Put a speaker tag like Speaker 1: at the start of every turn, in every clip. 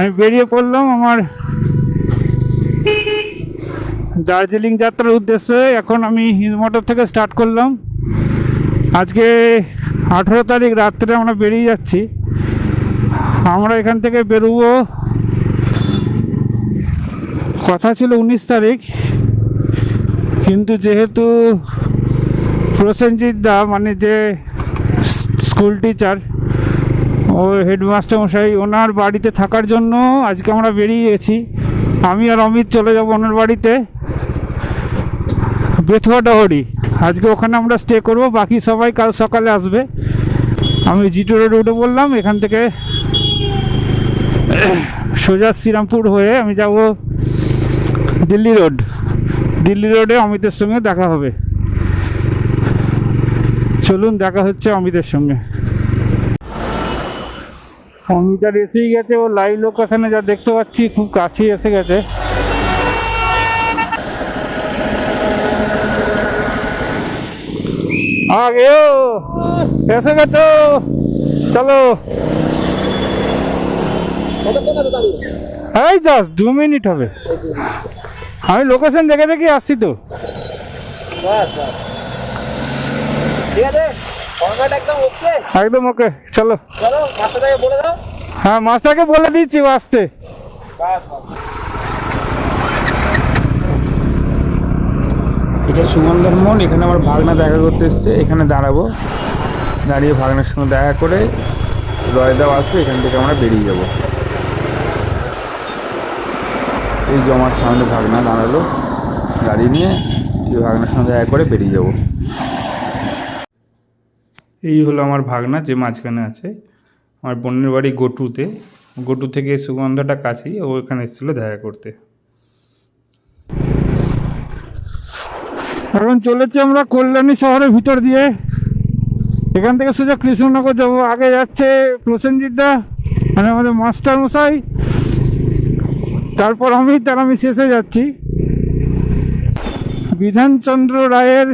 Speaker 1: আমি বেরিয়ে পড়লাম আমার দার্জিলিং যাত্রার উদ্দেশ্যে। এখন আমি হিন্দমোটর থেকে স্টার্ট করলাম। আজকে আঠেরো তারিখ রাত্রে আমরা বেরিয়ে যাচ্ছি। আমরা এখান থেকে বেরোবো। কথা ছিল উনিশ তারিখ। কিন্তু যেহেতু প্রসেনজিৎ দা মানে যে স্কুল টিচার ও হেডমাস্টার মশাই, ওনার বাড়িতে থাকার জন্য আজকে আমরা বেরিয়ে গেছি আমি আর অমিত চলে যাব ওনার বাড়িতে। বেথুয়া ডহরি, আজকে ওখানে আমরা স্টে করব, বাকি সবাই কাল সকালে আসবে। আমি জিটো রোড উঠে বললাম, এখান থেকে সোজা শ্রীরামপুর হয়ে আমি যাব দিল্লি রোড। দিল্লি রোডে অমিতের সঙ্গে দেখা হবে। চলুন, দেখা হচ্ছে অমিতের সঙ্গে। অমিত আর এসেই গেছে, ও লাইভ লোকেশনে যা দেখতে পাচ্ছি, খুব কাছেই এসে গেছে। আগে এসে গেছো চলো। এই জাস্ট দু মিনিট হবে। আমি লোকেশন দেখে দেখে আসছি তো।
Speaker 2: ঠিক আছে? একদম ওকে
Speaker 1: চলো। হ্যাঁ মাস্টারকে বলে দিচ্ছি আসতে এটা সুগন্ধর মন এখানে আমার ভাগনা দেখা করতে এসছে এখানে দাঁড়াবো। দাঁড়িয়ে ভাগনার সঙ্গে দেখা করে রয়দাও আসবে এখান থেকে আমরা বেরিয়ে যাব। এই জমার সামনে ভাগনা দাঁড়াল গাড়ি নিয়ে এই ভাগনার সঙ্গে দেখা করে বেরিয়ে যাব। এই হলো আমার ভাগনা যে মাঝখানে আছে। আমার বোনের বাড়ি গোটুতে। গোটু থেকে সুগন্ধটা কাছেই ও এখানে এসেছিল দেখা করতে। এখন চলেছি আমরা কল্যাণী শহরের ভিতর দিয়ে। এখান থেকে সোজা কৃষ্ণনগর যাব। আগে যাচ্ছে প্রসেনজিৎ দা মানে আমাদের মাস্টার মশাই। তারপর আমি, তার আমি শেষে যাচ্ছি। বিধানচন্দ্র রায়ের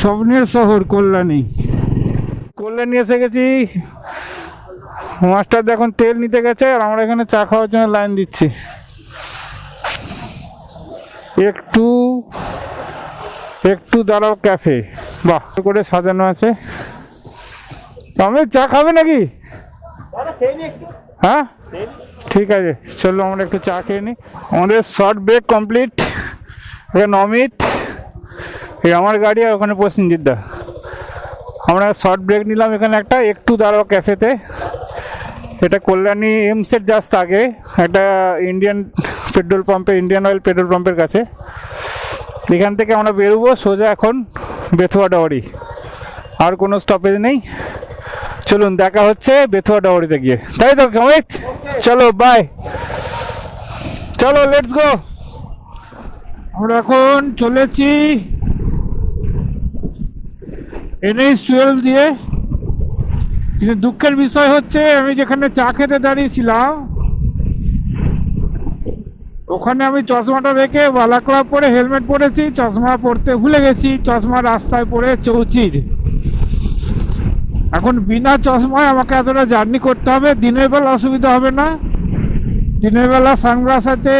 Speaker 1: স্বপ্নের শহর কল্যাণী। কল্যাণী এসে গেছি। মাস্টার এখন তেল নিতে গেছে আর আমরা এখানে চা খাওয়ার জন্য লাইন দিচ্ছি। একটু একটু দাঁড়াও ক্যাফে। বাহ করে সাজানো আছে। আমি চা খাবে নাকি? হ্যাঁ? ঠিক আছে, চলো আমরা একটু চা খেয়ে নিই আমাদের শর্ট ব্রেক কমপ্লিট। এখানে অমিত এই আমার গাড়ি আর ওখানে প্রসেনজিৎ আমরা শর্ট ব্রেক নিলাম এখানে একটা, একটু দাঁড়াও ক্যাফেতে এটা কল্যাণী এমসের জাস্ট আগে, একটা ইন্ডিয়ান পেট্রোল পাম্পে ইন্ডিয়ান অয়েল পেট্রোল পাম্পের কাছে। এখান থেকে আমরা বেরোবো, সোজা এখন বেথুয়া ডাওয়ারি আর কোনো স্টপেজ নেই। চলুন, দেখা হচ্ছে বেথুয়া ডাওয়ারিতে গিয়ে। তাই তো, অমিত? চলো বাই চলো লেটস গো আমরা এখন চলেছি এনএইচ টুয়েলভ দিয়ে। কিন্তু দুঃখের বিষয় হচ্ছে, আমি যেখানে চা খেতে দাঁড়িয়েছিলাম, ওখানে আমি চশমাটা রেখে বালাক্লাব পরে হেলমেট পরেছি, চশমা পরতে ভুলে গেছি, চশমা রাস্তায় পড়ে চৌচির। এখন বিনা চশমায় আমাকে এতটা জার্নি করতে হবে, দিনের বেলা অসুবিধা হবে না। দিনের বেলা সানগ্লাস আছে,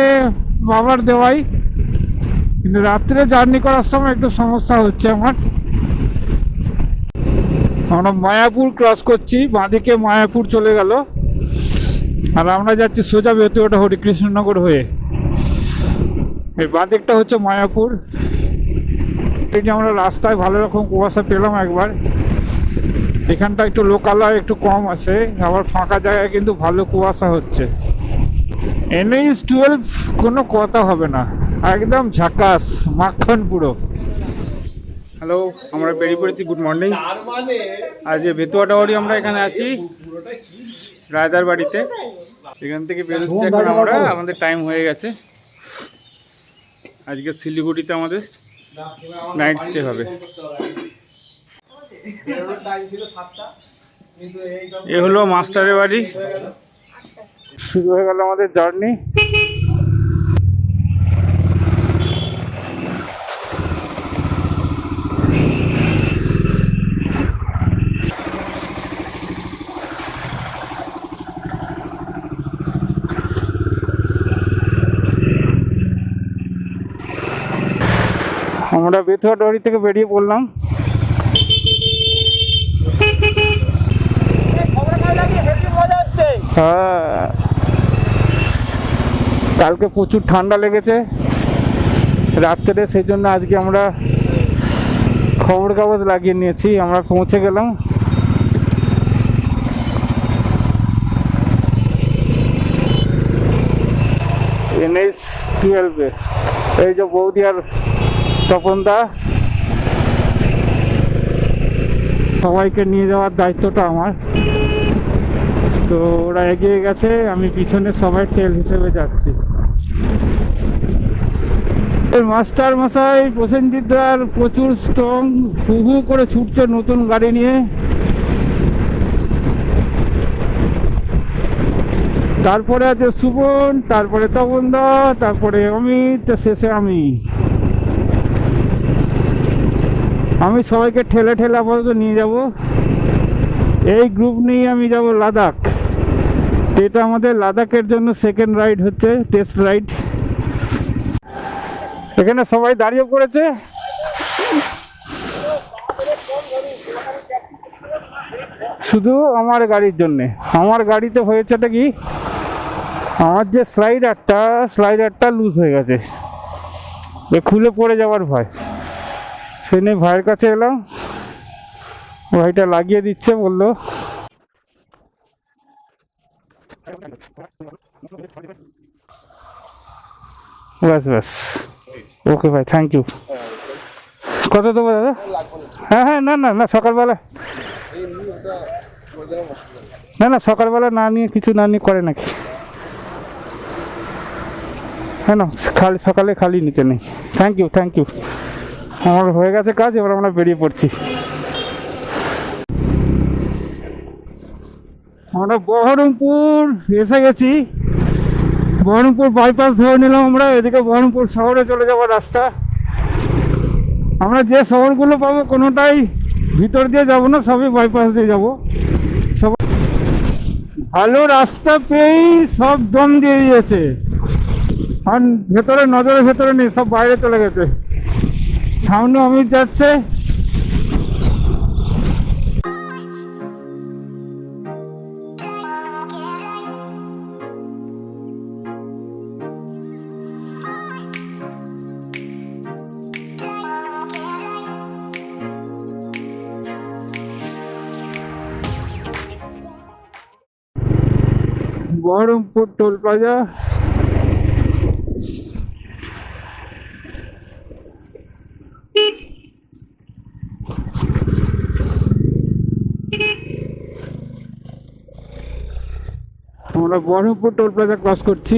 Speaker 1: বাবার দেওয়াই। কিন্তু রাত্রে জার্নি করার সময় একটু সমস্যা হচ্ছে আমার। আমরা মায়াপুর ক্রস করছি, বাঁদিকে মায়াপুর চলে গেল। আর আমরা যাচ্ছি সোজা বেতুয়াটা হরিকৃষ্ণনগর হয়ে। এই বাঁদিকটা হচ্ছে মায়াপুর। এই যে আমরা রাস্তায় ভালো রকম কুয়াশা পেলাম একবার। এখানটা একটু লোকালয় একটু কম আছে, আবার ফাঁকা জায়গায় কিন্তু ভালো কুয়াশা হচ্ছে। এনএইচ টুয়েলভ কোনো কথা হবে না, একদম ঝাকাস, মাখন পুরো। হ্যালো আমরা বেরিয়ে পড়েছি গুড মর্নিং আজ এই টাওয়ারি আমরা এখানে আছি রায়দার বাড়িতে। এখান থেকে বেরোচ্ছি এখন আমরা আমাদের টাইম হয়ে গেছে। আজকে শিলিগুড়িতে আমাদের নাইট স্টে হবে। এ হলো মাস্টারের বাড়ি। শুরু হয়ে গেল আমাদের জার্নি আমরা বেথুয়া ডরি থেকে বেরিয়ে পড়লাম। হ্যাঁ। কালকে প্রচুর ঠান্ডা লেগেছে। রাত্রে সেই জন্য আজকে আমরা খবর কাগজ লাগিয়ে নিয়েছি, আমরা পৌঁছে গেলাম। এনএস টুয়েলভে। এই যে বৌদি আর তপনদা। সবাইকে নিয়ে যাওয়ার দায়িত্বটা আমার। তো ওরা এগিয়ে গেছে, আমি পিছনে সবাই টেল হিসেবে যাচ্ছি। মাস্টার মশাই প্রসেনজিৎদার প্রচুর স্ট্রং, হু হু করে ছুটছে নতুন গাড়ি নিয়ে। তারপরে আছে সুবন তারপরে তপনদা, তারপরে অমিত, শেষে আমি। আমি সবাইকে ঠেলে ঠেলে আপাতত নিয়ে যাব। এই গ্রুপ নিয়ে আমি যাব লাদাখ। এটা আমাদের লাদাখের জন্য সেকেন্ড রাইড হচ্ছে টেস্ট রাইড এখানে সবাই দাঁড়িয়ে পড়েছে। শুধু আমার গাড়ির জন্যে। আমার গাড়িতে হয়েছেটা কি? আমার যে স্লাইডারটা স্লাইডারটা লুজ হয়ে গেছে। এ খুলে পড়ে যাওয়ার ভয়। সেই ভাইয়ের কাছে এলাম ভাইটা লাগিয়ে দিচ্ছে বলল। ব্যাস ব্যাস। ওকে ভাই থ্যাংক ইউ কত দেবো দাদা? হ্যাঁ হ্যাঁ না না না, সকালবেলা। না না, সকালবেলা না নিয়ে কিছু না নিয়ে করে নাকি। হ্যাঁ না, খালি, সকালে খালি নিতে নেই। থ্যাংক ইউ থ্যাংক ইউ আমার হয়ে গেছে কাজ, এবার আমরা বেরিয়ে পড়ছি। আমরা বহরমপুর এসে গেছি। বহরমপুর বাইপাস ধরে নিলাম আমরা, এদিকে বহরমপুর শহরে চলে যাওয়ার রাস্তা। আমরা যে শহরগুলো পাবো কোনোটাই ভিতর দিয়ে যাব না, সবই বাইপাস দিয়ে যাব। সব ভালো রাস্তা পেয়েই সব দম দিয়ে দিয়েছে। আর ভেতরে, নজরের ভেতরে নেই, সব বাইরে চলে গেছে। সামনে অমিত যাচ্ছে। Baharampur toll plaza. আমরা বহরমপুর টোল প্লাজা ক্রস করছি।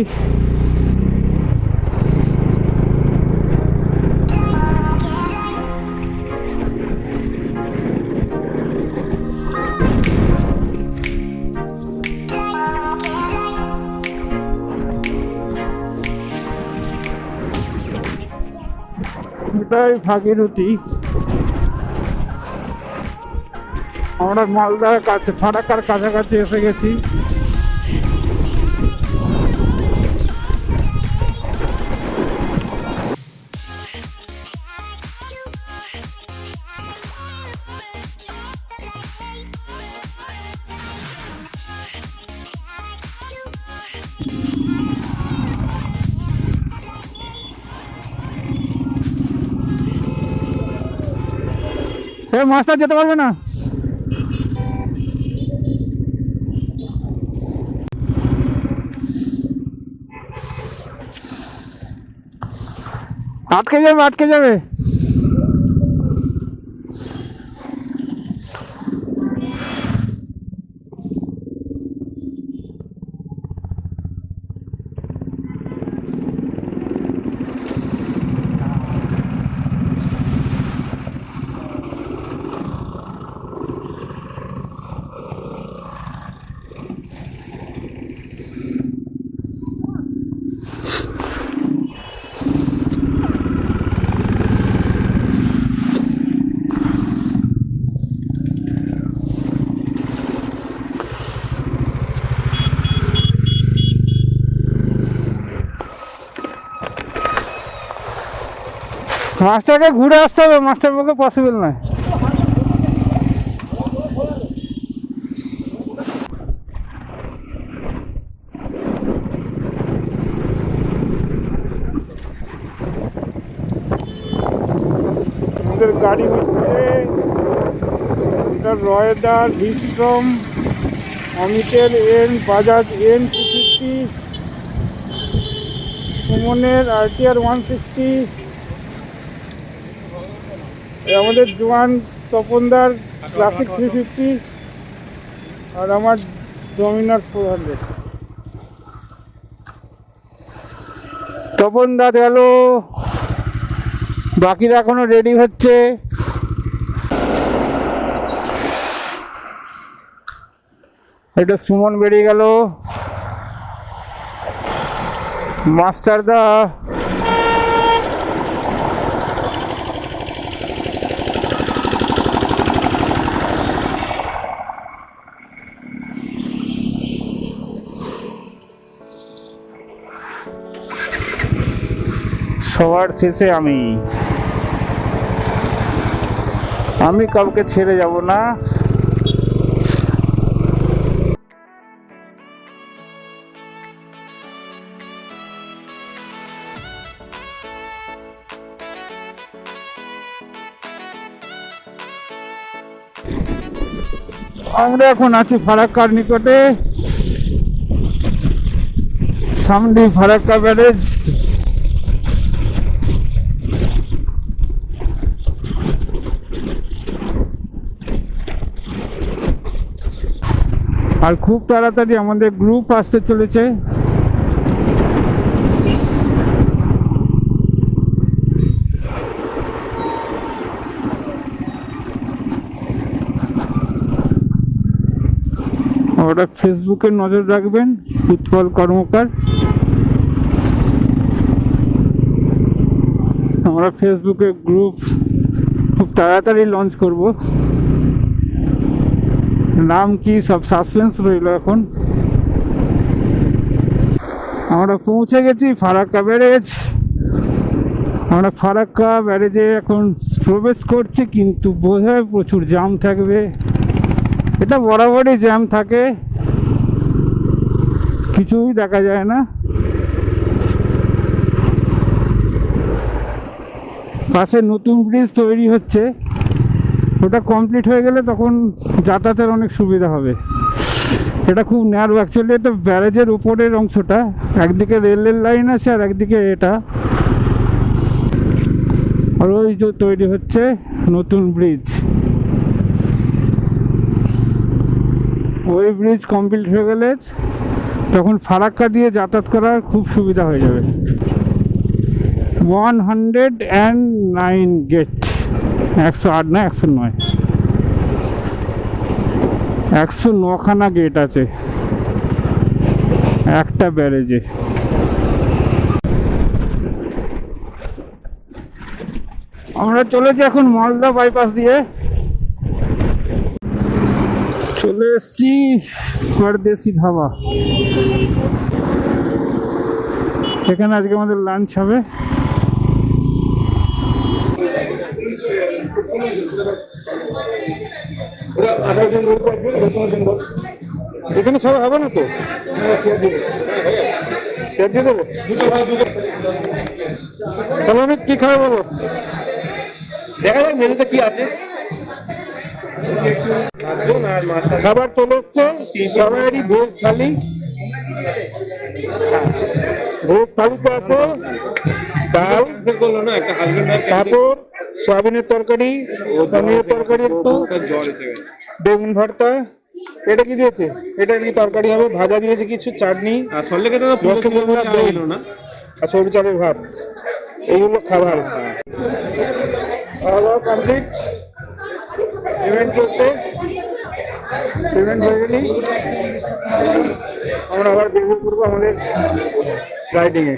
Speaker 1: ভাগীরথী আমরা মালদার কাছে ফারাক্কার কাছাকাছি এসে গেছি। এ মাস্টার যেতে পারবে না আটকে যাবে আটকে যাবে মাস্টারকে ঘুরে আসতে হবে, মাস্টার পক্ষে পসিবল নয়। গাড়ি হচ্ছে রয়দার ভিস্ট্রম অমিতের N, Bajaj N two fifty, সুমনের আরটিআর ওয়ান সিক্সটি আমাদের জোয়ান তপনদার ক্লাসিক থ্রি ফিফটি আর আমার ডমিনার ফোর হান্ড্রেড তপনদা গেল। বাকিরা এখনও রেডি হচ্ছে। এটা সুমন বেরিয়ে গেল। মাস্টারদা সবার শেষে আমি। আমি কাউকে ছেড়ে যাব না। আমরা এখন আছি ফারাক্কার নিকটে। সামনে ফারাক্কা ব্যারেজ। আর খুব তাড়াতাড়ি আমাদের গ্রুপ আসতে চলেছে। ওরা ফেসবুকে নজর রাখবেন, উৎপল কর্মকার। আমরা ফেসবুকে গ্রুপ খুব তাড়াতাড়ি লঞ্চ করব। নাম কি? সব সাসপেন্স রইল এখন। আমরা পৌঁছে গেছি, ফারাক্কা ব্যারেজ। আমরা ফারাক্কা ব্যারেজে এখন প্রবেশ করছি, কিন্তু বোধহয় প্রচুর জাম থাকবে। এটা বরাবরই জ্যাম থাকে। কিছুই দেখা যায় না। পাশে নতুন ব্রিজ তৈরি হচ্ছে। ওটা কমপ্লিট হয়ে গেলে তখন যাতায়াতের অনেক সুবিধা হবে। এটা খুব ন্যারো অ্যাকচুয়ালি এটা ব্যারেজের উপরের অংশটা, একদিকে রেলের লাইন আছে আর একদিকে এটা। আর ওই যে তৈরি হচ্ছে নতুন ব্রিজ ওই ব্রিজ কমপ্লিট হয়ে গেলে তখন ফারাক্কা দিয়ে যাতায়াত করার খুব সুবিধা হয়ে যাবে। One hundred and nine gate একশো আট না একশো নয়? একশো নখানা গেট আছে। একটা ব্যারেজে। আমরা চলেছি এখন মালদা বাইপাস দিয়ে। চলে এসছি পরদেশি ধাবা। এখানে আজকে আমাদের লাঞ্চ হবে। এখানে সবাই হবে না তো? চেয়ার দিয়ে দেবো। সালামিত কি খাবে বলো?
Speaker 2: দেখা যাক মেনুতে কি আছে।
Speaker 1: খাবার চলে এসছে। সবাইয়েরই ভেজ থালি। ভেজ থালিতে আছে। ডাল পাঁপড়। সয়াবিনের তরকারি পনিরের তরকারি একটু বেগুন ভর্তা এটা কি দিয়েছে? এটা কি তরকারি হবে ভাজা দিয়েছে কিছু চাটনি
Speaker 2: আর সল্লেকে তো
Speaker 1: রসগোল্লা, দই।
Speaker 2: না?
Speaker 1: আর সরু চালের ভাত। এইগুলো খাবার। খাওয়া কমপ্লিট পেমেন্ট চলছে। পেমেন্ট হয়ে গেলেই আমরা আবার বেরিয়ে পড়ব আমাদের রাইডিংয়ে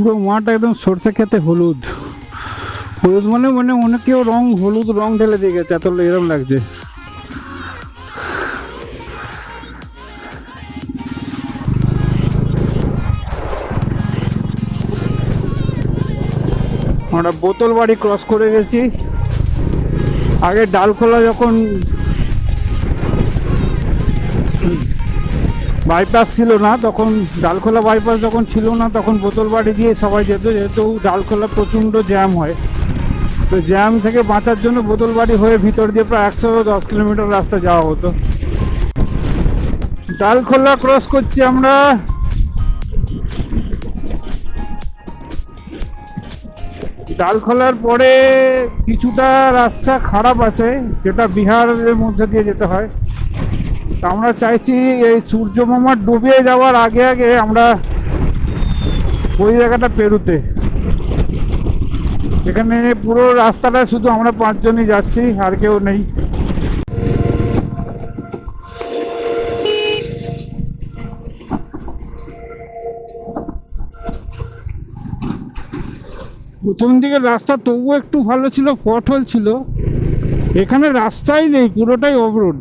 Speaker 1: পুরো মাঠ একদম সর্ষে খেতে হলুদ। হলুদ মানে মানে কেউ রং, হলুদ রং ঢেলে দিয়ে গেছে, এত এরম লাগছে। আমরা বোতল বাড়ি ক্রস করে গেছি। আগে ডালখোলা যখন বাইপাস ছিল না, তখন ডালখোলা বাইপাস যখন ছিল না, তখন বোতল বাড়ি দিয়ে সবাই যেত, যেহেতু ডালখোলা প্রচণ্ড জ্যাম হয়। তো জ্যাম থেকে বাঁচার জন্য বোতল বাড়ি হয়ে ভিতর দিয়ে প্রায় একশো দশ কিলোমিটার রাস্তা যাওয়া হতো। ডালখোলা ক্রস করছি আমরা। ডালখোলার পরে কিছুটা রাস্তা খারাপ আছে, যেটা বিহারের মধ্যে দিয়ে যেতে হয়। আমরা চাইছি এই সূর্য মামা ডুবে যাওয়ার আগে আগে আমরা ওই জায়গাটা পেরুতে। এখানে পুরো রাস্তাটা শুধু আমরা পাঁচজনই যাচ্ছি, আর কেউ নেই। প্রথম দিকে রাস্তা তবুও একটু ভালো ছিল পথল ছিল। এখানে রাস্তাই নেই, পুরোটাই অবরোড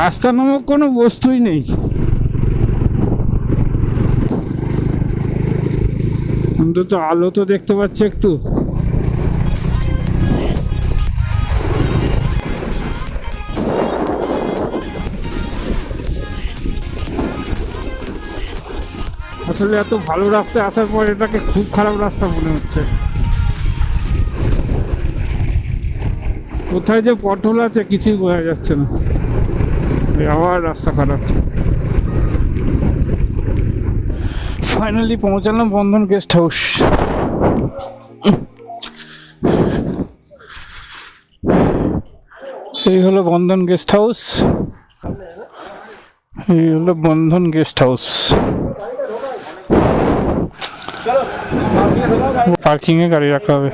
Speaker 1: রাস্তা নামক কোনো বস্তুই নেই। অন্তত আলো তো দেখতে পাচ্ছি একটু। আসলে এত ভালো রাস্তায় আসার পর এটাকে খুব খারাপ রাস্তা মনে হচ্ছে। কোথায় যে পটল আছে কিছুই বোঝা যাচ্ছে না। আবার রাস্তা খারাপ। ফাইনালি পৌঁছালাম বন্ধন গেস্ট হাউস এই হলো বন্ধন গেস্ট হাউস এই হলো বন্ধন গেস্ট হাউস পার্কিংয়ে গাড়ি রাখা হবে।